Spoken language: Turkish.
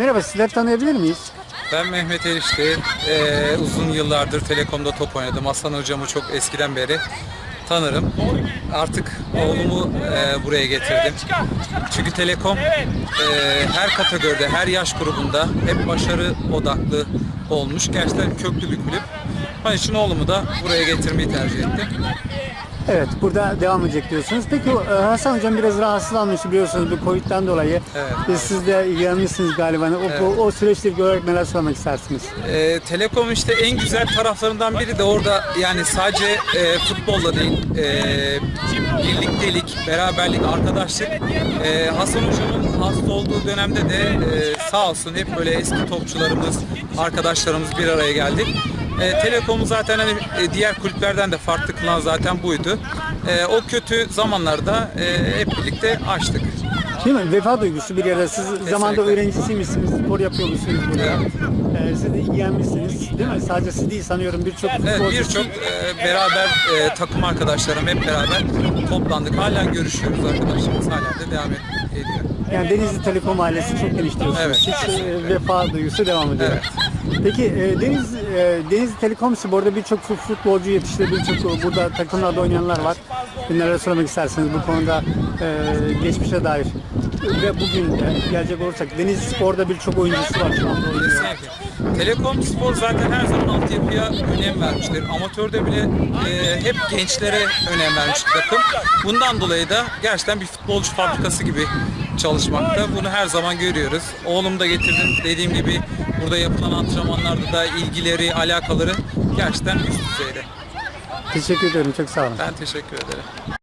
Merhaba sizleri tanıyabilir miyiz? Ben Mehmet Erişte. Ee, uzun yıllardır Telekom'da top oynadım. Hasan hocamı çok eskiden beri tanırım. Artık oğlumu e, buraya getirdim. Çünkü Telekom e, her kategoride, her yaş grubunda hep başarı odaklı olmuş. Gerçekten köklü bir kulüp. Onun için oğlumu da buraya getirmeyi tercih ettim. Evet burada devam edecek diyorsunuz. Peki e, Hasan Hocam biraz rahatsızlanmış biliyorsunuz bu Covid'den dolayı. Evet, Siz de ilgilenmişsiniz galiba. O, o, o süreçleri görerek neler söylemek istersiniz? E, Telekom işte en güzel taraflarından biri de orada yani sadece e, futbolla değil, e, birliktelik, beraberlik, arkadaşlık. E, Hasan Hocam'ın hasta olduğu dönemde de e, sağ olsun hep böyle eski topçularımız, arkadaşlarımız bir araya geldik. E, Telekom'u zaten hani e, diğer kulüplerden de farklı kılan zaten buydu. E, o kötü zamanlarda e, hep birlikte açtık. Değil mi? Vefa duygusu bir yere. Siz zamanda öğrencisiymişsiniz, spor yapıyormuşsunuz burada. E, siz de ilgilenmişsiniz değil mi? Sadece siz değil sanıyorum birçok Evet futbolcu- birçok e, beraber e, takım arkadaşlarım hep beraber toplandık. Hala görüşüyoruz arkadaşlarımız hala da devam ed- ediyor. Yani Denizli Telekom ailesi çok geniş diyorsunuz. Evet. Hiç e, vefa duygusu devam ediyor. Peki e, Deniz e, Denizli Telekom Spor'da birçok fut- futbolcu yetişti, birçok burada takımlarda oynayanlar var. Neler söylemek istersiniz bu konuda e, geçmişe dair ve bugün de gelecek olursak Denizli Spor'da birçok oyuncusu var şu anda oynuyor. Telekom Spor zaten her zaman altyapıya önem vermiştir. Amatörde bile e, hep gençlere önem vermiş takım. Bundan dolayı da gerçekten bir futbolcu fabrikası gibi çalışmakta. Bunu her zaman görüyoruz. Oğlum da getirdim. Dediğim gibi burada yapılan antrenmanlarda da ilgileri, alakaları gerçekten üst düzeyde. Teşekkür ederim. Çok sağ olun. Ben teşekkür ederim.